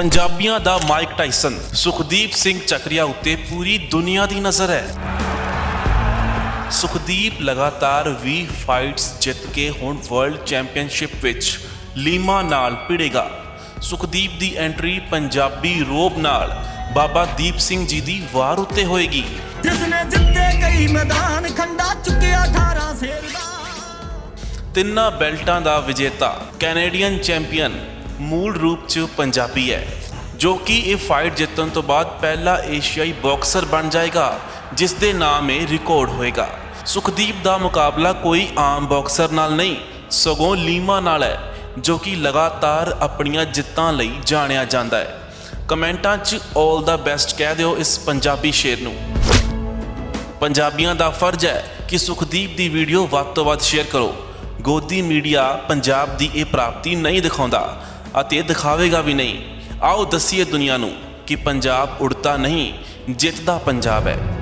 ਪੰਜਾਬੀਆਂ ਦਾ Mike Tyson. Sukhdeep Singh Chakkaria ਉੱਤੇ ਪੂਰੀ ਦੁਨੀਆ ਦੀ ਨਜ਼ਰ ਹੈ। ਸੁਖਦੀਪ ਲਗਾਤਾਰ 20 ਫਾਈਟਸ ਜਿੱਤ ਕੇ ਹੁਣ ਵਰਲਡ ਚੈਂਪੀਅਨਸ਼ਿਪ ਵਿੱਚ ਲੀਮਾ ਨਾਲ ਭਿੜੇਗਾ। ਸੁਖਦੀਪ ਦੀ ਐਂਟਰੀ ਪੰਜਾਬੀ ਰੋਬ ਨਾਲ ਬਾਬਾ ਦੀਪ ਸਿੰਘ ਜੀ ਦੀ ਵਾਰ ਉੱਤੇ ਹੋਏਗੀ। ਜਿਸਨੇ ਜਿੱਤੇ ਕਈ ਮੈਦਾਨ ਖੰਡਾ ਚੁੱਕਿਆ 18 ਸੇਰ ਦਾ ਤਿੰਨਾਂ ਬੈਲਟਾਂ ਦਾ ਵਿਜੇਤਾ ਕੈਨੇਡੀਅਨ ਚੈਂਪੀਅਨ ਮੂਲ ਰੂਪ 'ਚ ਪੰਜਾਬੀ ਹੈ, ਜੋ ਕਿ ਇਹ ਫਾਈਟ ਜਿੱਤਣ ਤੋਂ ਬਾਅਦ ਪਹਿਲਾ ਏਸ਼ੀਆਈ ਬਾਕਸਰ ਬਣ ਜਾਏਗਾ ਜਿਸ ਦੇ ਨਾਮ ਇਹ ਰਿਕਾਰਡ ਹੋਏਗਾ। ਸੁਖਦੀਪ ਦਾ ਮੁਕਾਬਲਾ ਕੋਈ ਆਮ ਬਾਕਸਰ ਨਾਲ ਨਹੀਂ, ਸਗੋਂ ਲੀਮਾ ਨਾਲ ਹੈ, ਜੋ ਕਿ ਲਗਾਤਾਰ ਆਪਣੀਆਂ ਜਿੱਤਾਂ ਲਈ ਜਾਣਿਆ ਜਾਂਦਾ ਹੈ। ਕਮੈਂਟਾਂ 'ਚ 올 ਦਾ ਬੈਸਟ ਕਹਿ ਦਿਓ ਇਸ ਪੰਜਾਬੀ ਸ਼ੇਰ ਨੂੰ। ਪੰਜਾਬੀਆਂ ਦਾ ਫਰਜ਼ ਹੈ ਕਿ ਸੁਖਦੀਪ ਦੀ ਵੀਡੀਓ ਵੱਧ ਤੋਂ ਵੱਧ ਸ਼ੇਅਰ ਕਰੋ। ਗੋਦੀ ਮੀਡੀਆ ਪੰਜਾਬ ਦੀ ਇਹ ਪ੍ਰਾਪਤੀ ਨਹੀਂ ਦਿਖਾਉਂਦਾ। ਅਤੇ ਦਿਖਾਵੇਗਾ ਵੀ ਨਹੀਂ। ਆਓ ਦੱਸੀਏ ਦੁਨੀਆ ਨੂੰ ਕਿ ਪੰਜਾਬ ਉੜਤਾ ਨਹੀਂ ਜਿੱਤਦਾ ਪੰਜਾਬ ਹੈ।